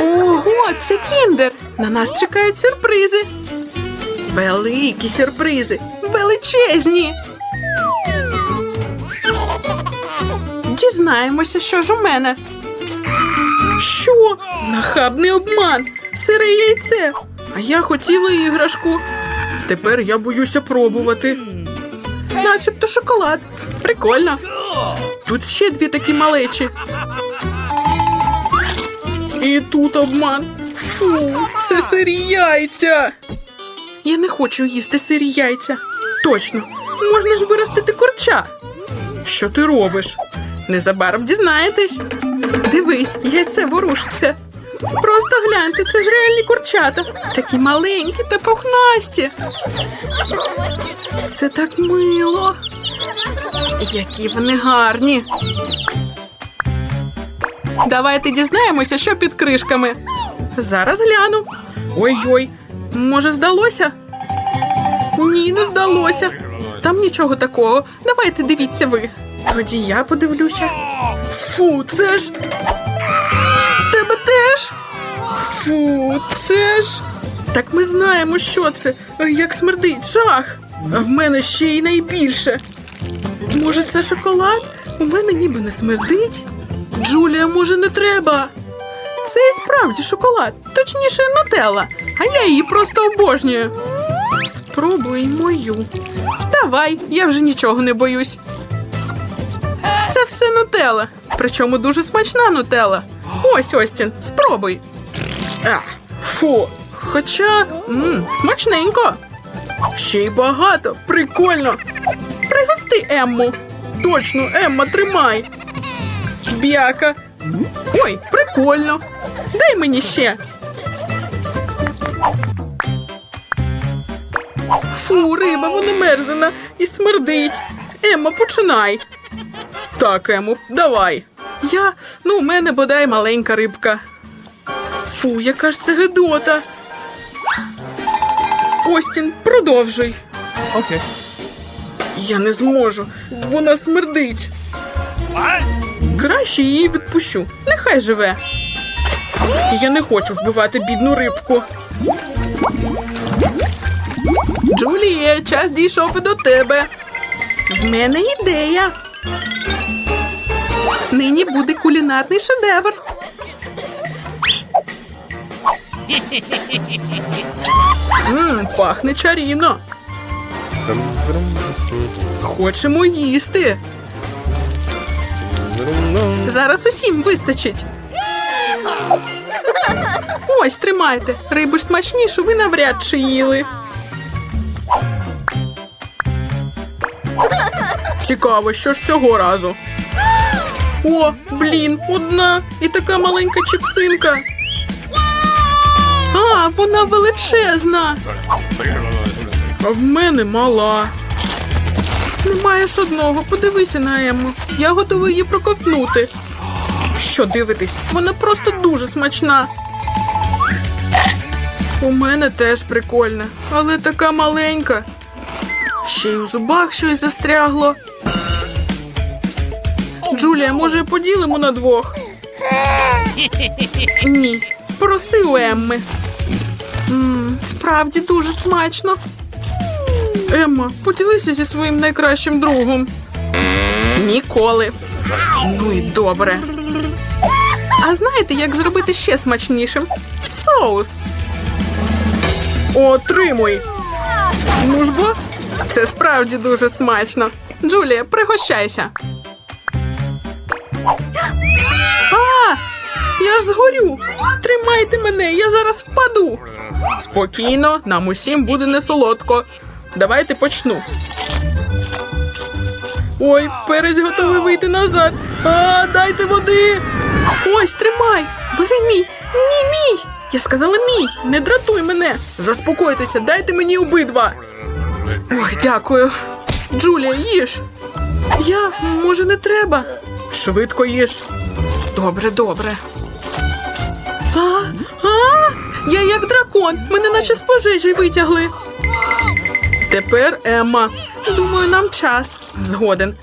Ого, це кіндер! На нас чекають сюрпризи. Великі сюрпризи, величезні. Дізнаємося, що ж у мене. Що? Нахабний обман, сире яйце. А я хотіла іграшку. Тепер я боюся пробувати. Начебто шоколад. Прикольно. Тут ще дві такі малечі. І тут обман. Фу, це сирі яйця. Я не хочу їсти сирі яйця. Точно, можна ж виростити курча. Що ти робиш? Незабаром дізнаєтесь. Дивись, яйце ворушиться. Просто гляньте, це ж реальні курчата. Такі маленькі та пухнасті. Це так мило. Які вони гарні. Давайте дізнаємося, що під кришками. Зараз гляну. Ой-ой, може, здалося? Ні, не здалося. Там нічого такого. Давайте дивіться ви. Тоді я подивлюся. Фу, це ж. В тебе теж? Фу, це ж. Так ми знаємо, що це. Як смердить, жах. А в мене ще й найбільше. Може, це шоколад? У мене ніби не смердить. Джулія, може, не треба. Це і справді шоколад, точніше, нутелла, а я її просто обожнюю. Спробуй мою. Давай, я вже нічого не боюсь. Це все нутелла, причому дуже смачна нутелла. Ось Остін, спробуй. А, фу. Хоча м, смачненько. Ще й багато, прикольно. Пригости Емму. Точно, Емма, тримай. Бяка. Ой, прикольно. Дай мені ще. Фу, риба, вона мерзена і смердить. Емма, починай. Так, Ему, давай. Я, ну, у мене бодай маленька рибка. Фу, яка ж це гидота. Остін, продовжуй. Okay. Я не зможу. Вона смердить. Краще її відпущу. Нехай живе. Я не хочу вбивати бідну рибку. Джулія, час дійшов і до тебе. В мене ідея. Нині буде кулінарний шедевр. Мм, пахне чарівно. Хочемо їсти. Зараз усім вистачить. Ось тримайте. Рибу ж смачнішу ви навряд чи їли. Цікаво, що ж цього разу. О, блін, одна і така маленька чіпсинка. А, вона величезна. А в мене мала. Не маєш одного, подивися на Емму. Я готова її проковтнути. Що дивитись? Вона просто дуже смачна. У мене теж прикольна, але така маленька. Ще й у зубах щось застрягло. Джулія, може, поділимо на двох? Ні. Проси у Емми. М, справді дуже смачно. Емма, поділися зі своїм найкращим другом. Ніколи. Ну і добре. А знаєте, як зробити ще смачнішим? Соус. Отримуй. Ну ж бо, це справді дуже смачно. Джулія, пригощайся. А! Я ж згорю. Тримайте мене, я зараз впаду. Спокійно, нам усім буде не солодко. Давайте почну. Ой, перець готовий вийти назад. А, дайте води. Ось, тримай. Бери мій. Ні, мій. Я сказала мій. Не дратуй мене. Заспокойтеся, дайте мені обидва. Ой, дякую. Джулія, їж. Я, може, не треба. Швидко їж. Добре, добре. А, а, я як дракон. Мене наче з пожежі витягли. Тепер Емма. Думаю, нам час. Згоден.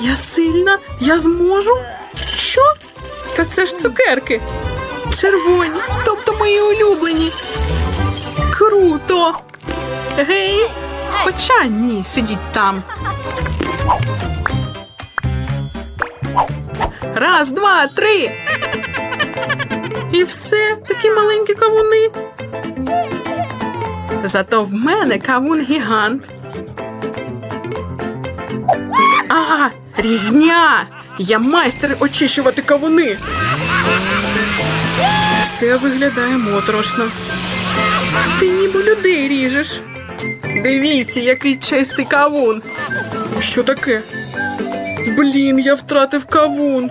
Я сильна, я зможу. Що? Та це ж цукерки. Червоні, тобто мої улюблені. Круто! Гей! Хоча ні, сидіть там. Раз, два, три. І все, такі маленькі кавуни. Зато в мене кавун гігант. А, різня! Я майстер очищувати кавуни. Це виглядає моторошно. Ти ніби людей ріжеш. Дивіться, який чистий кавун. Що таке? Блін, я втратив кавун.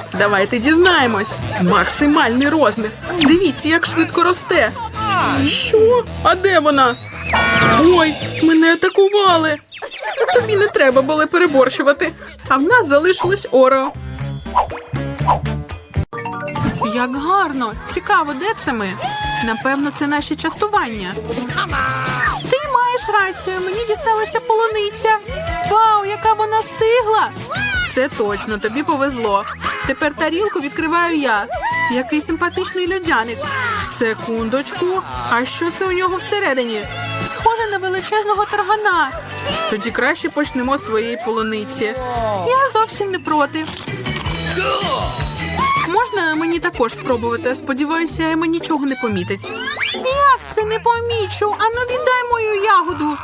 Давайте дізнаємось. Максимальний розмір. Дивіться, як швидко росте. Що? А де вона? Ой, мене атакували. Тобі не треба було переборщувати. А в нас залишилось оро. Як гарно! Цікаво, де це ми? Напевно, це наші частування. Ти маєш рацію, мені дісталася полуниця. Вау, яка вона стигла! Це точно, тобі повезло. Тепер тарілку відкриваю я. Який симпатичний льодяник. Секундочку, а що це у нього всередині? Схоже на величезного таргана. Тоді краще почнемо з твоєї полуниці. Я зовсім не проти. Можна мені також спробувати? Сподіваюся, Ема нічого не помітить. Як це не помічу? Ану віддай мою ягоду.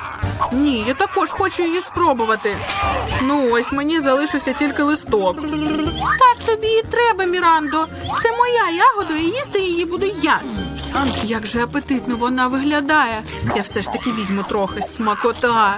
Ні, я також хочу її спробувати. Ну ось мені залишився тільки листок. Так тобі і треба, Мірандо. Це моя ягода, і їсти її буду я. Як же апетитно вона виглядає. Я все ж таки візьму трохи смакота.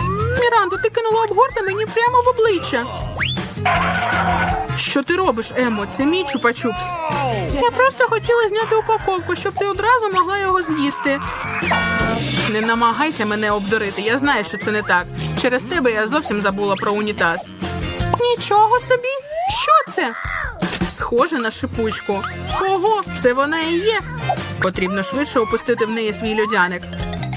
Міранду, ти кинула обгорти мені прямо в обличчя. Що ти робиш, Емо? Це мій чупа-чупс. Я просто хотіла зняти упаковку, щоб ти одразу могла його з'їсти. Не намагайся мене обдурити. Я знаю, що це не так. Через тебе я зовсім забула про унітаз. Нічого собі. Що це? Схоже на шипучку. Ого, це вона і є. Потрібно швидше опустити в неї свій льодяник.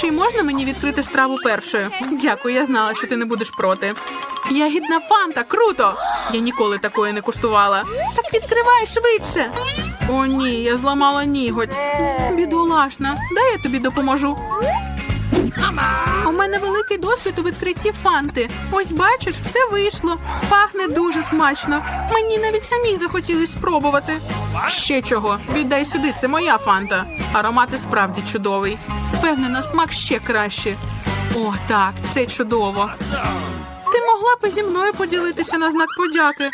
Чи можна мені відкрити страву першою? Дякую, я знала, що ти не будеш проти. Ягідна фанта, круто! Я ніколи такої не куштувала. Так відкривай швидше. О, ні, я зламала ніготь. Бідолашна, дай я тобі допоможу. У мене великий досвід у відкритті фанти. Ось бачиш, все вийшло. Пахне дуже смачно. Мені навіть самі захотілось спробувати. Ще чого? Віддай сюди, це моя фанта. Аромат і справді чудовий. Впевнена, смак ще краще. О, так, це чудово. Ти могла б зі мною поділитися на знак подяки.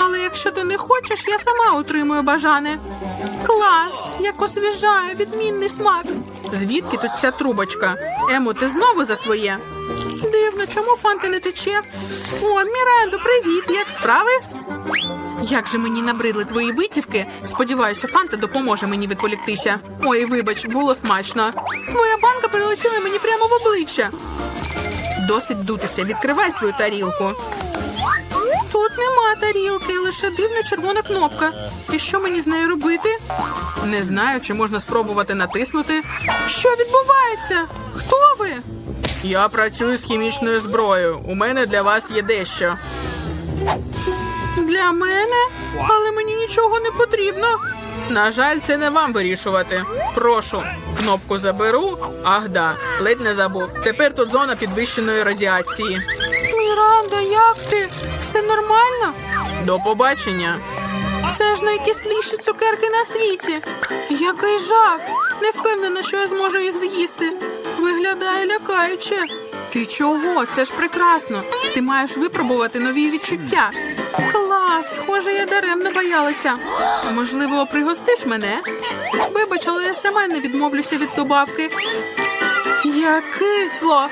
Але якщо ти не хочеш, я сама отримую бажане. Клас! Як освіжає, відмінний смак. Звідки тут ця трубочка? Емо, ти знову за своє? Дивно, чому фанти не тече? О, Мірандо, привіт! Як справи? Як же мені набридли твої витівки? Сподіваюся, фанта допоможе мені відволіктися. Ой, вибач, було смачно. Твоя банка прилетіла мені прямо в обличчя. Досить дутися, відкривай свою тарілку. Тут нема тарілки, лише дивна червона кнопка. І що мені з нею робити? Не знаю, чи можна спробувати натиснути. Що відбувається? Хто ви? Я працюю з хімічною зброєю. У мене для вас є дещо. Для мене? Але мені нічого не потрібно. На жаль, це не вам вирішувати. Прошу, кнопку заберу. Ах да, ледь не забув. Тепер тут зона підвищеної радіації. Міранда, як ти? Все нормально? До побачення. Все ж найкисліші цукерки на світі. Який жах! Не впевнена, що я зможу їх з'їсти. Виглядає лякаюче. Ти чого? Це ж прекрасно. Ти маєш випробувати нові відчуття. Клас, схоже, я даремно боялася. Можливо, пригостиш мене? Вибач, але я сама не відмовлюся від добавки. Як кисло.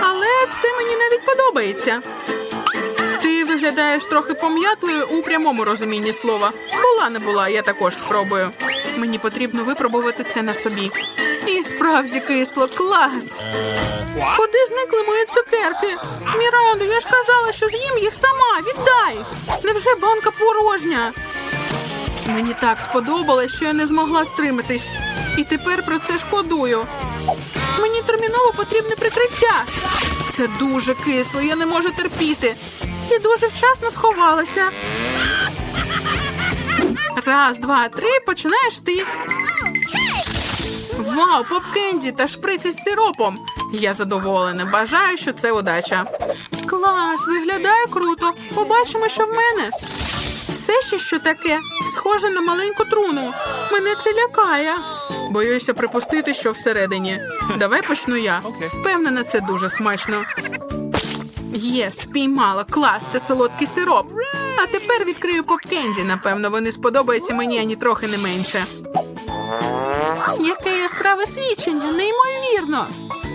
Але це мені навіть подобається. Ти виглядаєш трохи пом'ятою у прямому розумінні слова. Була не була, я також спробую. Мені потрібно випробувати це на собі. І справді кисло, клас. Куди зникли мої цукерки? Мірандо, я ж казала, що з'їм їх сама. Віддай. Невже банка порожня? Мені так сподобалось, що я не змогла стриматись. І тепер про це шкодую. Мені терміново потрібне прикриття. Це дуже кисло, я не можу терпіти. І дуже вчасно сховалася. Раз, два, три, починаєш ти. Вау, попкенді та шприц із сиропом. Я задоволена. Бажаю, що це удача. Клас, виглядає круто. Побачимо, що в мене. Це ще що таке? Схоже на маленьку труну. Мене це лякає. Боюся припустити, що всередині. Давай почну я. Впевнена, це дуже смачно. Є, спіймала. Клас, це солодкий сироп. А тепер відкрию попкенді. Напевно, вони сподобаються мені ані трохи не менше. Яке яскраве свідчення, неймовірно.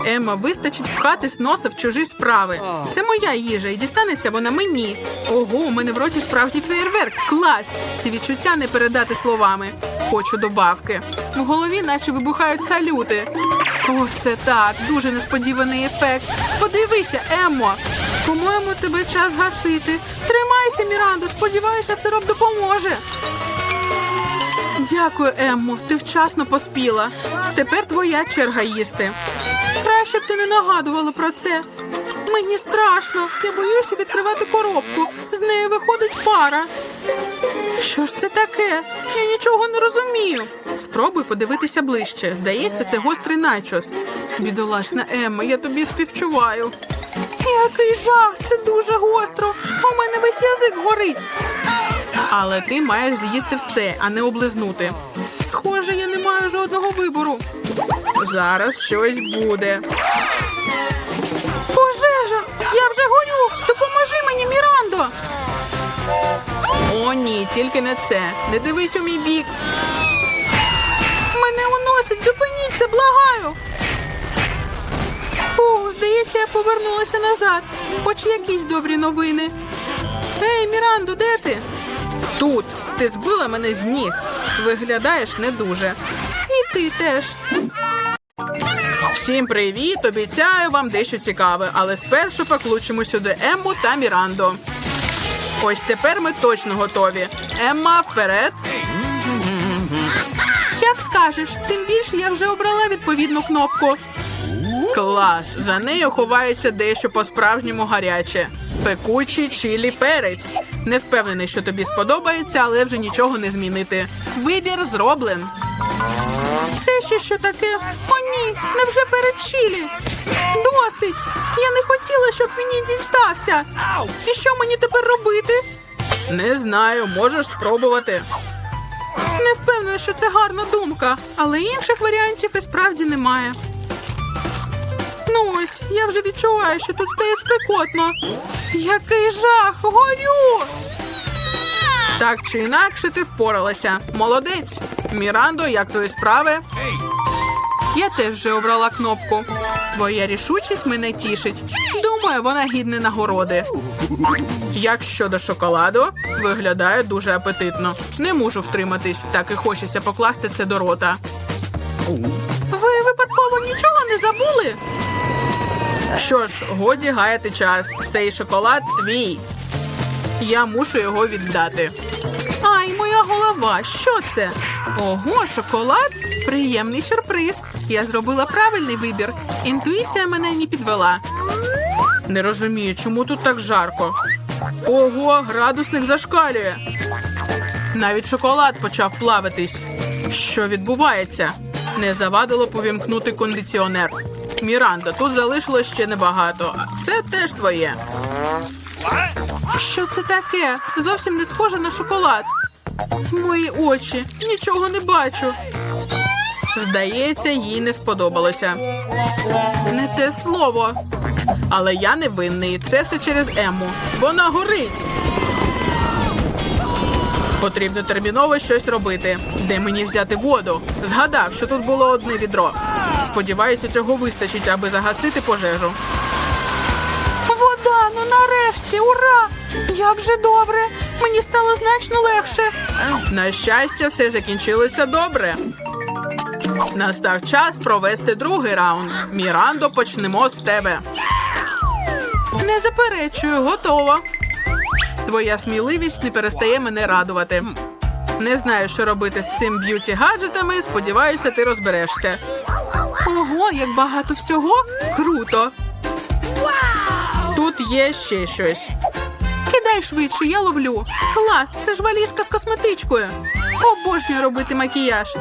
Емма, вистачить пхатись носа в чужі справи. Це моя їжа, і дістанеться вона мені. Ого, у мене в роті справжній феєрверк. Клас! Ці відчуття не передати словами. Хочу добавки. В голові наче вибухають салюти. О, це так, дуже несподіваний ефект. Подивися, Еммо. По-моєму, тебе час гасити. Тримайся, Мірандо, сподіваюся, сироп допоможе. Дякую, Еммо. Ти вчасно поспіла. Тепер твоя черга їсти. Краще б ти не нагадувала про це. Мені страшно. Я боюся відкривати коробку. З нею виходить пара. Що ж це таке? Я нічого не розумію. Спробуй подивитися ближче. Здається, це гострий начос. Бідолашна Емма, я тобі співчуваю. Який жах! Це дуже гостро. У мене весь язик горить. Але ти маєш з'їсти все, а не облизнути. Схоже, я не маю жодного вибору. Зараз щось буде. Пожежа! Я вже горю! Допоможи мені, Мірандо! О, ні, тільки не це. Не дивись у мій бік. Мене уносить, зупиніться, благаю. Фу, здається, я повернулася назад. Хоч якісь добрі новини. Ей, Мірандо, де ти? Тут. Ти збила мене з ніг. Виглядаєш не дуже. І ти теж. Всім привіт! Обіцяю вам дещо цікаве, але спершу покличемо сюди Емму та Мірандо. Ось тепер ми точно готові. Емма, вперед. Як скажеш, тим більше я вже обрала відповідну кнопку. Клас! За нею ховається дещо по-справжньому гаряче. Пекучий чилі перець. Не впевнений, що тобі сподобається, але вже нічого не змінити. Вибір зроблен. Це ще що таке? О, ні, невже перед чилі? Досить! Я не хотіла, щоб мені дістався. І що мені тепер робити? Не знаю, можеш спробувати. Не впевнена, що це гарна думка, але інших варіантів і справді немає. Ну ось, я вже відчуваю, що тут стає спекотно. Який жах! Горю! Так чи інакше ти впоралася. Молодець. Мірандо, як твої справи? Я теж вже обрала кнопку. Твоя рішучість мене тішить. Думаю, вона гідна нагороди. Як щодо шоколаду, виглядає дуже апетитно. Не можу втриматись, так і хочеться покласти це до рота. Ви випадково нічого не забули? Що ж, годі гаяти час. Цей шоколад твій. Я мушу його віддати. Ай, моя голова, що це? Ого, шоколад? Приємний сюрприз. Я зробила правильний вибір. Інтуїція мене не підвела. Не розумію, чому тут так жарко. Ого, градусник зашкалює. Навіть шоколад почав плавитись. Що відбувається? Не завадило повімкнути кондиціонер. Міранда, тут залишилось ще небагато. Це теж твоє. Що це таке? Зовсім не схоже на шоколад. Мої очі, нічого не бачу. Здається, їй не сподобалося. Не те слово. Але я не винний. Це все через Ему. Вона горить. Потрібно терміново щось робити. Де мені взяти воду? Згадав, що тут було одне відро. Сподіваюся, цього вистачить, аби загасити пожежу. Вода, ну нарешті, ура! Як же добре! Мені стало значно легше. На щастя, все закінчилося добре. Настав час провести другий раунд. Мірандо, почнемо з тебе. Не заперечую, готова. Твоя сміливість не перестає мене радувати. Не знаю, що робити з цим б'юті гаджетами. Сподіваюся, ти розберешся. Ого, як багато всього! Круто! Тут є ще щось. Кидай швидше, я ловлю. Клас, це ж валізка з косметичкою. Обожнюю робити макіяж.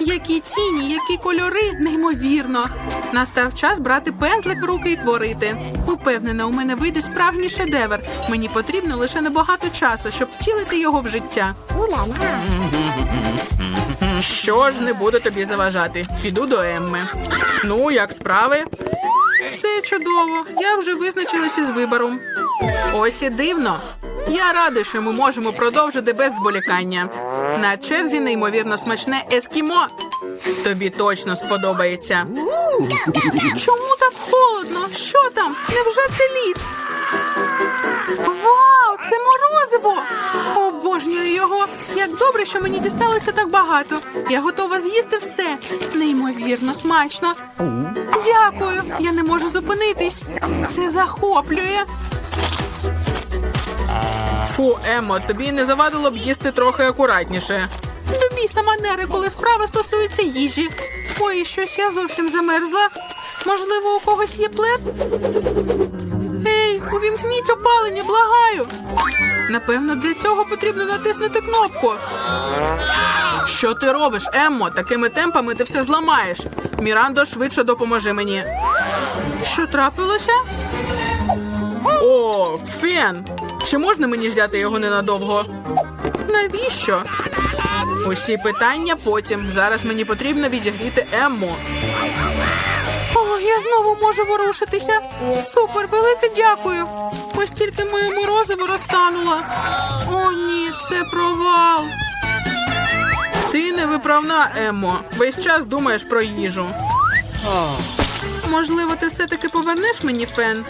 Які тіні, які кольори, неймовірно. Настав час брати пензлик в руки і творити. Упевнена, у мене вийде справжній шедевр. Мені потрібно лише небагато часу, щоб втілити його в життя. Що ж не буду тобі заважати? Піду до Емми. Ну, як справи? Все чудово. Я вже визначилася з вибором. Ось і дивно. Я радий, що ми можемо продовжити без зволікання. На черзі неймовірно смачне ескімо. Тобі точно сподобається. Чому так холодно? Що там? Невже це лід? Вау, це морозиво! Обожнюю його. Як добре, що мені дісталося так багато. Я готова з'їсти все. Неймовірно смачно. Дякую. Я не можу зупинитись. Це захоплює. Фу, Емо, тобі не завадило б їсти трохи акуратніше. До біса манери, коли справа стосується їжі. Ой, щось я зовсім замерзла. Можливо, у когось є плед? Ей, увімкніть опалення, благаю. Напевно, для цього потрібно натиснути кнопку. Що ти робиш, Еммо? Такими темпами ти все зламаєш. Мірандо, швидше допоможи мені. Що трапилося? О, фен! Чи можна мені взяти його ненадовго? Навіщо? Усі питання потім. Зараз мені потрібно відігріти Емму. О, я знову можу ворушитися. Супер, велике дякую. Ось тільки моє морозиво розтануло. О, ні, це провал. Ти невиправна, Еммо. Весь час думаєш про їжу. Можливо, ти все-таки повернеш мені фен?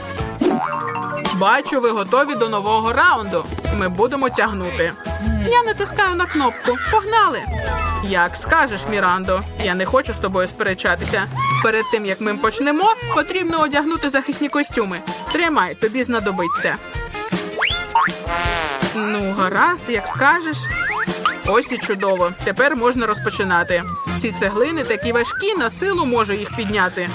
Бачу, ви готові до нового раунду. Ми будемо тягнути. Я натискаю на кнопку. Погнали. Як скажеш, Мірандо, я не хочу з тобою сперечатися. Перед тим як ми почнемо, потрібно одягнути захисні костюми. Тримай, тобі знадобиться. Ну, гаразд, як скажеш. Ось і чудово. Тепер можна розпочинати. Ці цеглини такі важкі, на силу можу їх підняти.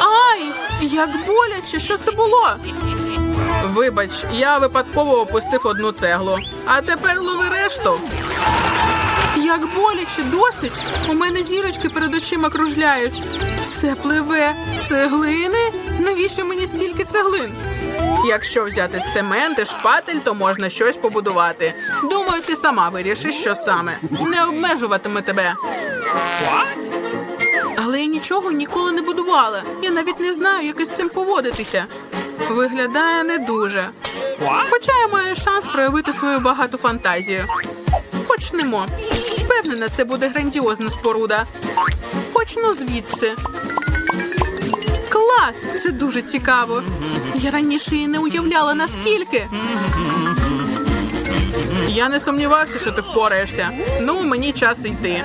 Ай, як боляче, що це було? Вибач, я випадково опустив одну цеглу. А тепер лови решту. Як боляче, досить. У мене зірочки перед очима кружляють. Все пливе. Цеглини? Навіщо мені стільки цеглин? Якщо взяти цемент і шпатель, то можна щось побудувати. Думаю, ти сама вирішиш, що саме. Не обмежуватиме тебе. Але я нічого ніколи не будувала. Я навіть не знаю, як із цим поводитися. Виглядає не дуже. Хоча я маю шанс проявити свою багату фантазію. Почнемо. Впевнена, це буде грандіозна споруда. Почну звідси. Клас! Це дуже цікаво. Я раніше і не уявляла наскільки. Я не сумнівався, що ти впораєшся. Ну, мені час йти.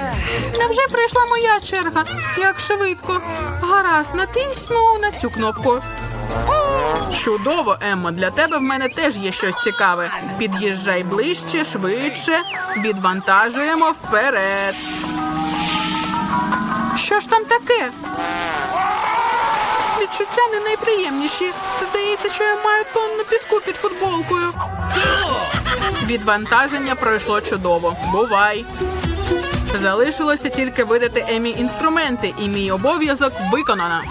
А вже прийшла моя черга. Як швидко. Гаразд, натисну на цю кнопку. Чудово, Еммо, для тебе в мене теж є щось цікаве. Під'їжджай ближче, швидше, відвантажуємо вперед. Що ж там таке? Відчуття не найприємніші. Здається, що я маю тонну піску під футболкою. Відвантаження пройшло чудово. Бувай. Залишилося тільки видати Емі інструменти, і мій обов'язок виконано.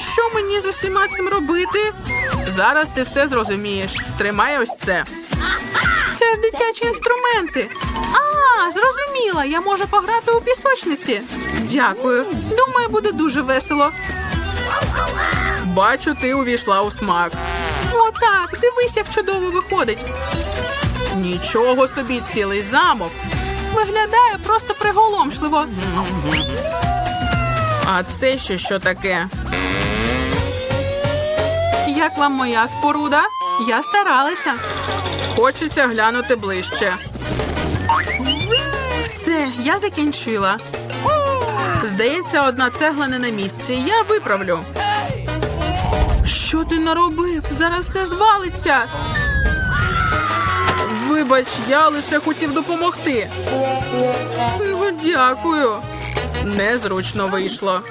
Що мені з усіма цим робити? Зараз ти все зрозумієш. Тримай ось це. Це ж дитячі інструменти. А, зрозуміла, я можу пограти у пісочниці. Дякую. Думаю, буде дуже весело. Бачу, ти увійшла у смак. Отак, дивись, як чудово виходить. Нічого собі, цілий замок. Виглядає просто приголомшливо. А це ще що таке? Як вам моя споруда? Я старалася. Хочеться глянути ближче. Все, я закінчила. Здається, одна цегла не на місці. Я виправлю. Що ти наробив? Зараз все звалиться. Вибач, я лише хотів допомогти. Дякую. Незручно вийшло.